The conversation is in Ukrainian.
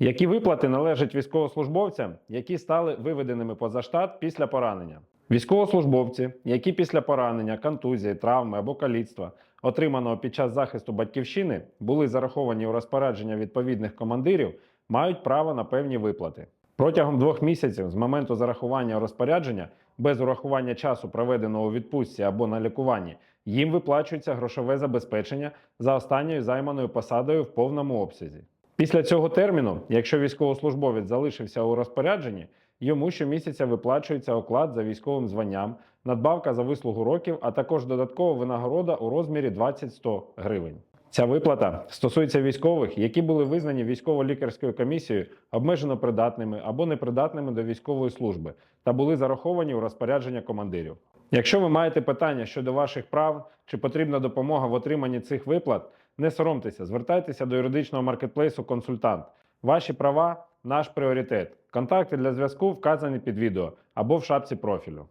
Які виплати належать військовослужбовцям, які стали виведеними поза штат після поранення? Військовослужбовці, які після поранення, контузії, травми або каліцтва, отриманого під час захисту батьківщини, були зараховані у розпорядження відповідних командирів, мають право на певні виплати. Протягом двох місяців з моменту зарахування розпорядження, без урахування часу, проведеного у відпустці або на лікуванні, їм виплачується грошове забезпечення за останньою займаною посадою в повному обсязі. Після цього терміну, якщо військовослужбовець залишився у розпорядженні, йому щомісяця виплачується оклад за військовим званням, надбавка за вислугу років, а також додаткова винагорода у розмірі 20-100 гривень. Ця виплата стосується військових, які були визнані військово-лікарською комісією обмежено придатними або непридатними до військової служби та були зараховані у розпорядження командирів. Якщо ви маєте питання щодо ваших прав чи потрібна допомога в отриманні цих виплат, не соромтеся, звертайтеся до юридичного маркетплейсу Консультант. Ваші права наш пріоритет. Контакти для зв'язку вказані під відео або в шапці профілю.